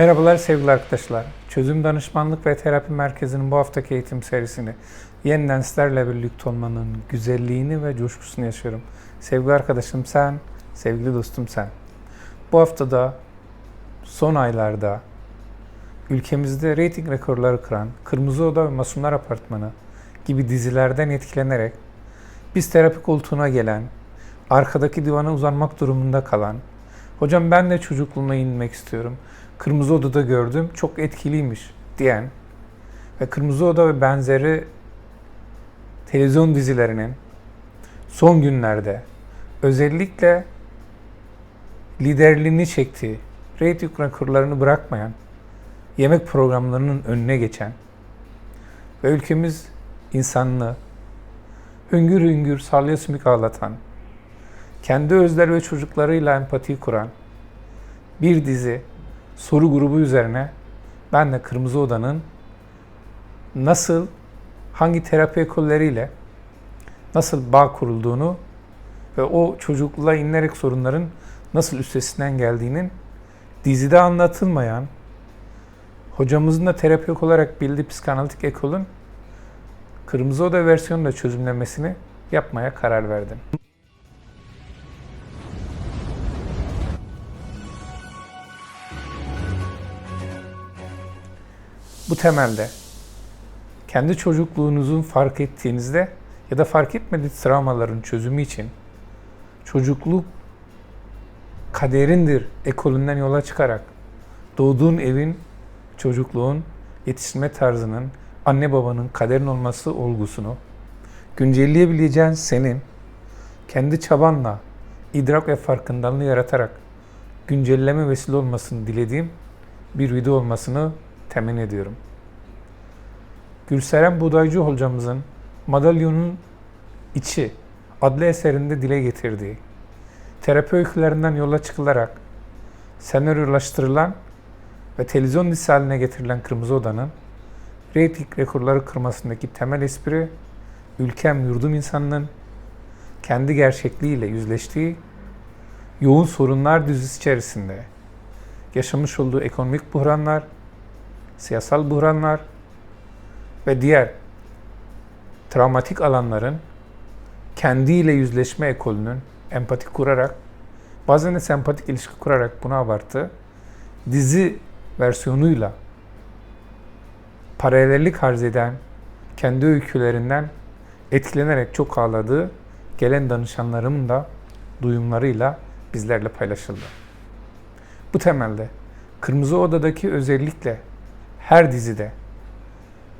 Merhabalar sevgili arkadaşlar. Çözüm Danışmanlık ve Terapi Merkezi'nin bu haftaki eğitim serisini yeniden sizlerle birlikte olmanın güzelliğini ve coşkusunu yaşıyorum. Sevgili arkadaşım sen, sevgili dostum sen. Bu haftada son aylarda ülkemizde reyting rekorları kıran Kırmızı Oda ve Masumlar Apartmanı gibi dizilerden etkilenerek biz terapi koltuğuna gelen, arkadaki divana uzanmak durumunda kalan, hocam ben de çocukluğuna inmek istiyorum, Kırmızı Oda'da gördüm, çok etkiliymiş diyen ve Kırmızı Oda ve benzeri televizyon dizilerinin son günlerde özellikle liderliğini çektiği, reyting rekorlarını bırakmayan, yemek programlarının önüne geçen ve ülkemiz insanlığı hüngür hüngür salya sümük ağlatan, kendi özler ve çocuklarıyla empati kuran bir dizi soru grubu üzerine ben de Kırmızı Oda'nın nasıl, hangi terapi ekolleriyle nasıl bağ kurulduğunu ve o çocukluğa inilerek sorunların nasıl üstesinden geldiğinin dizide anlatılmayan, hocamızın da terapi olarak bildiği psikanalitik ekolün Kırmızı Oda versiyonunda çözümlemesini yapmaya karar verdim. Bu temelde. Kendi çocukluğunuzun fark ettiğinizde ya da fark etmediği travmaların çözümü için çocukluk kaderindir ekolünden yola çıkarak doğduğun evin, çocukluğun, yetiştirme tarzının, anne babanın kaderin olması olgusunu güncelleyebileceğin senin kendi çabanla idrak ve farkındalığı yaratarak güncelleme vesile olmasını dilediğim bir video olmasını temin ediyorum. Gülseren Budaycı hocamızın Madalyonun İçi adlı eserinde dile getirdiği terapi öykülerinden yola çıkılarak senaryolaştırılan ve televizyon dizisi haline getirilen Kırmızı Oda'nın reyting rekorları kırmasındaki temel espri ülkem yurdum insanının kendi gerçekliğiyle yüzleştiği yoğun sorunlar dizisi içerisinde yaşamış olduğu ekonomik buhranlar, siyasal buhranlar ve diğer travmatik alanların kendiyle yüzleşme ekolünün empati kurarak, bazen de sempatik ilişki kurarak bunu abarttı. Dizi versiyonuyla paralellik arz eden kendi öykülerinden etkilenerek çok ağladığı gelen danışanlarımın da duyumlarıyla bizlerle paylaşıldı. Bu temelde Kırmızı Oda'daki özellikle her dizide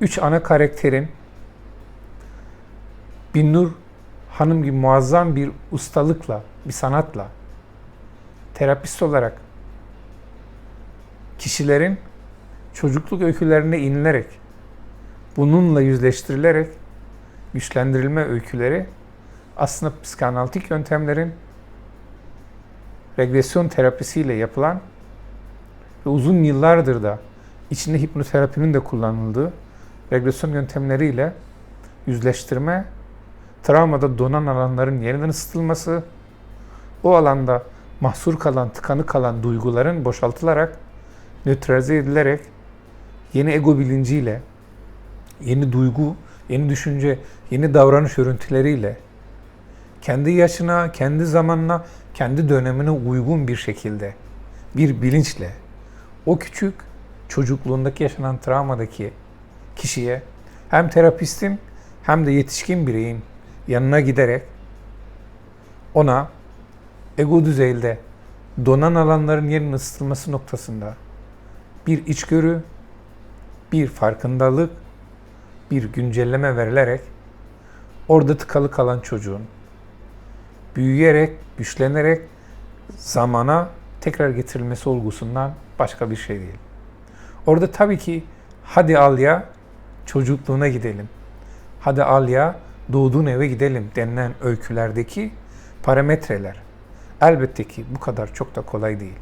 üç ana karakterin Binnur Hanım gibi muazzam bir ustalıkla, bir sanatla terapist olarak kişilerin çocukluk öykülerine inilerek, bununla yüzleştirilerek güçlendirilme öyküleri aslında psikanalitik yöntemlerin regresyon terapisiyle yapılan ve uzun yıllardır da içinde hipnoterapinin de kullanıldığı regresyon yöntemleriyle yüzleştirme, travmada donan alanların yeniden ısıtılması, o alanda mahsur kalan, tıkanı kalan duyguların boşaltılarak, nötralize edilerek yeni ego bilinciyle, yeni duygu, yeni düşünce, yeni davranış örüntüleriyle kendi yaşına, kendi zamanına, kendi dönemine uygun bir şekilde, bir bilinçle o küçük çocukluğundaki yaşanan travmadaki kişiye hem terapistin hem de yetişkin bireyin yanına giderek ona ego düzeyinde donan alanların yerinin ısıtılması noktasında bir içgörü, bir farkındalık, bir güncelleme verilerek orada tıkalı kalan çocuğun büyüyerek, güçlenerek zamana tekrar getirilmesi olgusundan başka bir şey değil. Orada tabii ki hadi al ya çocukluğuna gidelim. Hadi al ya doğduğun eve gidelim denilen öykülerdeki parametreler elbette ki bu kadar çok da kolay değil.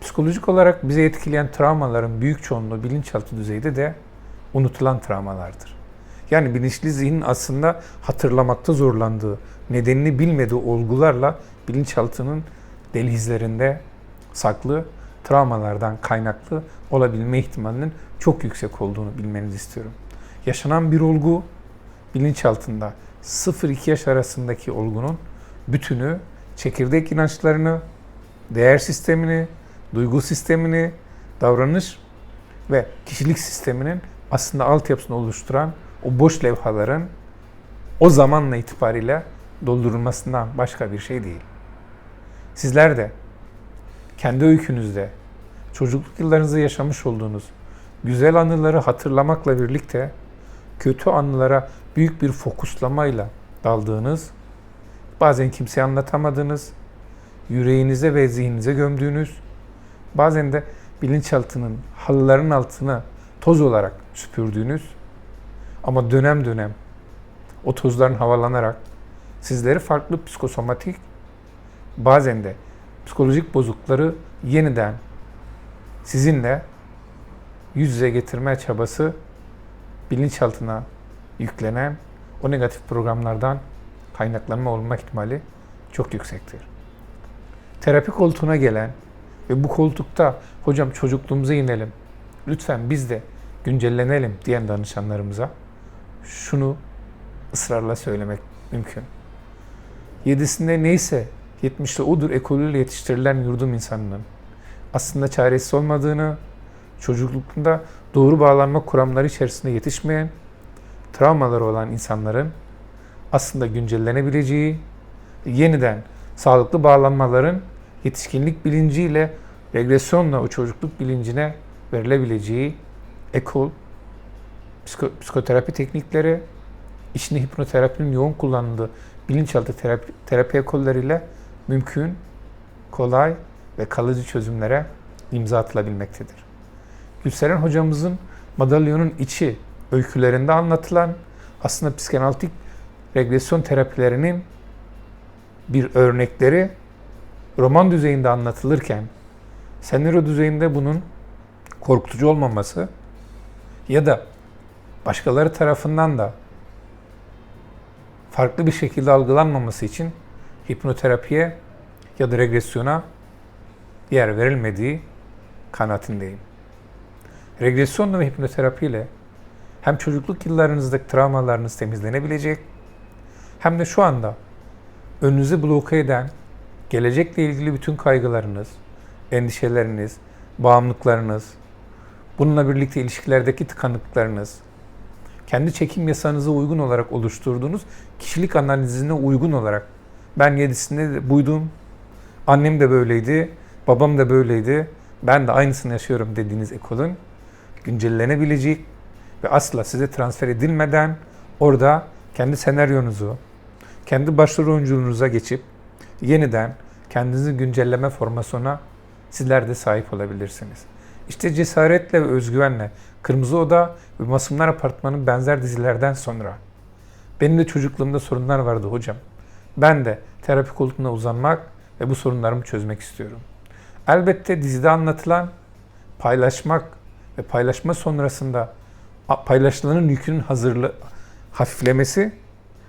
Psikolojik olarak bizi etkileyen travmaların büyük çoğunluğu bilinçaltı düzeyde de unutulan travmalardır. Yani bilinçli zihin aslında hatırlamakta zorlandığı, nedenini bilmediği olgularla bilinçaltının delizlerinde saklı travmalardan kaynaklı olabilme ihtimalinin çok yüksek olduğunu bilmenizi istiyorum. Yaşanan bir olgu bilinçaltında 0-2 yaş arasındaki olgunun bütünü çekirdek inançlarını, değer sistemini, duygu sistemini, davranış ve kişilik sisteminin aslında altyapısını oluşturan o boş levhaların o zamanla itibariyle doldurulmasından başka bir şey değil. Sizler de kendi öykünüzde çocukluk yıllarınızda yaşamış olduğunuz güzel anıları hatırlamakla birlikte kötü anılara büyük bir fokuslamayla daldığınız, bazen kimseye anlatamadığınız, yüreğinize ve zihninize gömdüğünüz, bazen de bilinçaltının halıların altına toz olarak süpürdüğünüz ama dönem dönem o tozların havalanarak sizleri farklı psikosomatik bazen de psikolojik bozuklukları yeniden sizinle yüz yüze getirme çabası bilinçaltına yüklenen o negatif programlardan kaynaklanma olma ihtimali çok yüksektir. Terapi koltuğuna gelen ve bu koltukta hocam çocukluğumuza inelim, lütfen biz de güncellenelim diyen danışanlarımıza şunu ısrarla söylemek mümkün. Yedisinde neyse 70'te odur ekolüyle yetiştirilen yurdum insanının aslında çaresiz olmadığını, çocuklukunda doğru bağlanma kuramları içerisinde yetişmeyen, travmaları olan insanların aslında güncellenebileceği, yeniden sağlıklı bağlanmaların yetişkinlik bilinciyle regresyonla o çocukluk bilincine verilebileceği ekol, psiko, psikoterapi teknikleri, içinde hipnoterapinin yoğun kullanıldığı bilinçaltı terapi, terapi ekolleriyle mümkün, kolay ve kalıcı çözümlere imza atılabilmektedir. Gülseren hocamızın madalyonun içi öykülerinde anlatılan aslında psikanalitik regresyon terapilerinin bir örnekleri roman düzeyinde anlatılırken senaryo düzeyinde bunun korkutucu olmaması ya da başkaları tarafından da farklı bir şekilde algılanmaması için hipnoterapiye ya da regresyona yer verilmediği kanaatindeyim. Regresyonla ve hipnoterapiyle hem çocukluk yıllarınızdaki travmalarınız temizlenebilecek hem de şu anda önünüzü bloke eden gelecekle ilgili bütün kaygılarınız, endişeleriniz, bağımlılıklarınız, bununla birlikte ilişkilerdeki tıkanıklarınız, kendi çekim yasanıza uygun olarak oluşturduğunuz kişilik analizine uygun olarak ben yedisinde de buydum, annem de böyleydi, babam da böyleydi, ben de aynısını yaşıyorum dediğiniz ekolun güncellenebilecek ve asla size transfer edilmeden orada kendi senaryonuzu, kendi başrol oyunculuğunuza geçip yeniden kendinizi güncelleme formasyona sizler de sahip olabilirsiniz. İşte cesaretle ve özgüvenle Kırmızı Oda ve Masumlar Apartmanı benzer dizilerden sonra benim de çocukluğumda sorunlar vardı hocam. Ben de terapi koltuğuna uzanmak ve bu sorunlarımı çözmek istiyorum. Elbette dizide anlatılan paylaşmak ve paylaşma sonrasında paylaşılanın yükünün hazırlı hafiflemesi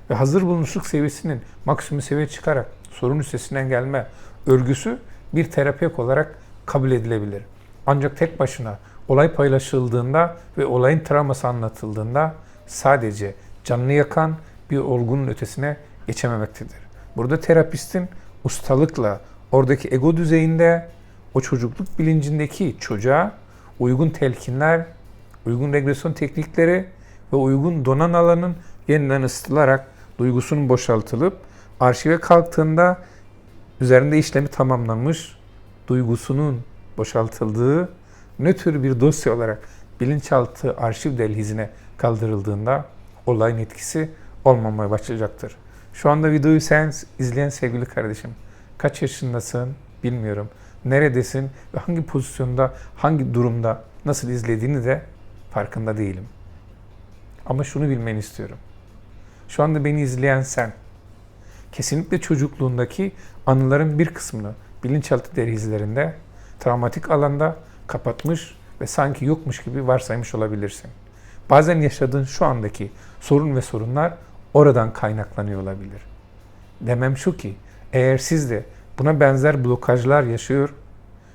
ve hazır bulunuşluk seviyesinin maksimum seviyeye çıkarak sorun üstesinden gelme örgüsü bir terapik olarak kabul edilebilir. Ancak tek başına olay paylaşıldığında ve olayın travması anlatıldığında sadece canını yakan bir olgunun ötesine geçememektedir. Burada terapistin ustalıkla oradaki ego düzeyinde o çocukluk bilincindeki çocuğa uygun telkinler, uygun regresyon teknikleri ve uygun donan alanın yeniden ısıtılarak duygusunun boşaltılıp arşive kalktığında üzerinde işlemi tamamlanmış duygusunun boşaltıldığı nötr bir dosya olarak bilinçaltı arşiv dehlizine kaldırıldığında olayın etkisi olmamaya başlayacaktır. Şu anda videoyu sen izleyen sevgili kardeşim, kaç yaşındasın bilmiyorum. Neredesin ve hangi pozisyonda, hangi durumda nasıl izlediğini de farkında değilim. Ama şunu bilmeni istiyorum. Şu anda beni izleyen sen, kesinlikle çocukluğundaki anıların bir kısmını bilinçaltı dehlizlerinde, travmatik alanda kapatmış ve sanki yokmuş gibi varsaymış olabilirsin. Bazen yaşadığın şu andaki sorun ve sorunlar oradan kaynaklanıyor olabilir. Demem şu ki, eğer siz de buna benzer blokajlar yaşıyor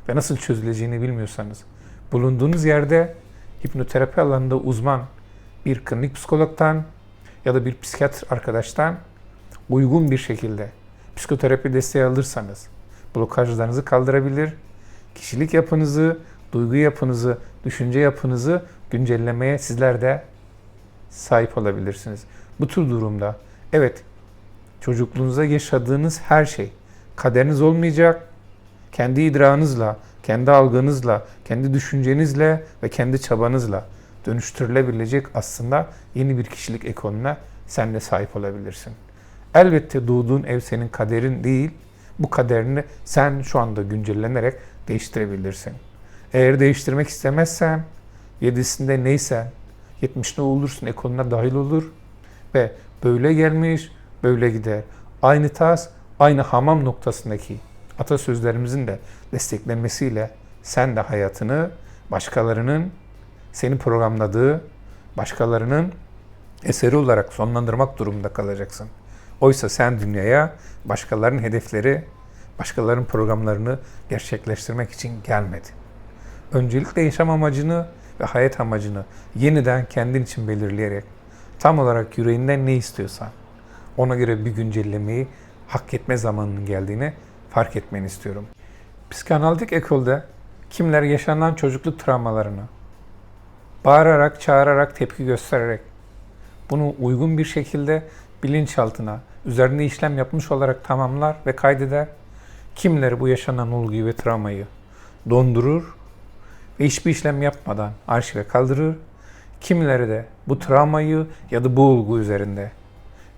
ve nasıl çözüleceğini bilmiyorsanız, bulunduğunuz yerde hipnoterapi alanında uzman bir klinik psikologdan ya da bir psikiyatr arkadaştan uygun bir şekilde psikoterapi desteği alırsanız blokajlarınızı kaldırabilir, kişilik yapınızı, duygu yapınızı, düşünce yapınızı güncellemeye sizler de sahip olabilirsiniz. Bu tür durumda evet çocukluğunuzda yaşadığınız her şey kaderiniz olmayacak. Kendi idrarınızla, kendi algınızla, kendi düşüncenizle ve kendi çabanızla dönüştürülebilecek aslında yeni bir kişilik ekolüne sen de sahip olabilirsin. Elbette doğduğun ev senin kaderin değil. Bu kaderini sen şu anda güncellenerek değiştirebilirsin. Eğer değiştirmek istemezsen, yedisinde neysen, yetmişte olursun, ekoluna dahil olur ve böyle gelmiş, böyle gider. Aynı tas, aynı hamam noktasındaki atasözlerimizin de desteklenmesiyle sen de hayatını başkalarının seni programladığı, başkalarının eseri olarak sonlandırmak durumunda kalacaksın. Oysa sen dünyaya başkalarının hedefleri, başkalarının programlarını gerçekleştirmek için gelmedin. Öncelikle yaşam amacını ve hayat amacını yeniden kendin için belirleyerek tam olarak yüreğinden ne istiyorsan ona göre bir güncellemeyi hak etme zamanının geldiğini fark etmeni istiyorum. Psikanalitik ekolde kimler yaşanan çocukluk travmalarını bağırarak, çağırarak, tepki göstererek bunu uygun bir şekilde bilinçaltına, üzerinde işlem yapmış olarak tamamlar ve kaydeder. Kimileri bu yaşanan olguyu ve travmayı dondurur ve hiçbir işlem yapmadan arşive kaldırır. Kimileri de bu travmayı ya da bu olgu üzerinde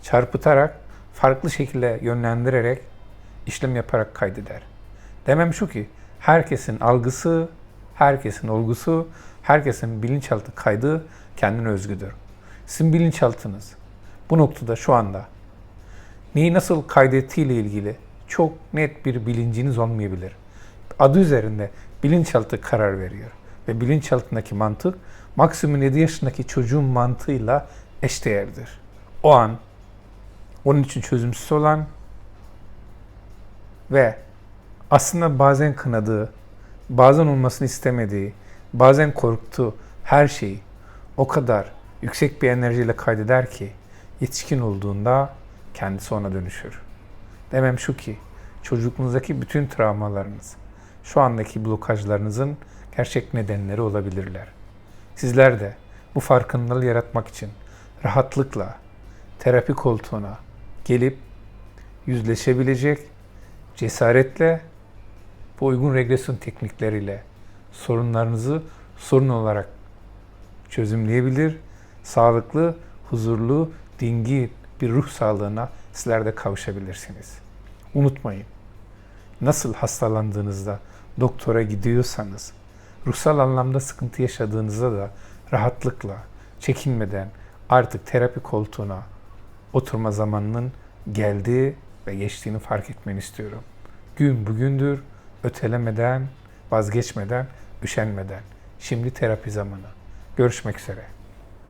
çarpıtarak, farklı şekilde yönlendirerek, işlem yaparak kaydeder. Demem şu ki, herkesin algısı, herkesin olgusu, herkesin bilinçaltı kaydı kendine özgüdür. Sizin bilinçaltınız bu noktada şu anda neyi nasıl kaydettiğiyle ilgili çok net bir bilinciniz olmayabilir. Adı üzerinde bilinçaltı karar veriyor. Ve bilinçaltındaki mantık maksimum 7 yaşındaki çocuğun mantığıyla eşdeğerdir. O an onun için çözümsüz olan ve aslında bazen kınadığı, bazen olmasını istemediği, bazen korktuğu her şeyi o kadar yüksek bir enerjiyle kaydeder ki yetişkin olduğunda kendisi ona dönüşür. Demem şu ki çocukluğunuzdaki bütün travmalarınız, şu andaki blokajlarınızın gerçek nedenleri olabilirler. Sizler de bu farkındalığı yaratmak için rahatlıkla terapi koltuğuna gelip yüzleşebilecek, cesaretle bu uygun regresyon teknikleriyle sorunlarınızı sorun olarak çözümleyebilir, sağlıklı, huzurlu, dingin bir ruh sağlığına sizler de kavuşabilirsiniz. Unutmayın, nasıl hastalandığınızda doktora gidiyorsanız, ruhsal anlamda sıkıntı yaşadığınızda da rahatlıkla, çekinmeden artık terapi koltuğuna oturma zamanının geldiği ve geçtiğini fark etmeni istiyorum. Gün bugündür, ötelemeden, vazgeçmeden, üşenmeden. Şimdi terapi zamanı. Görüşmek üzere.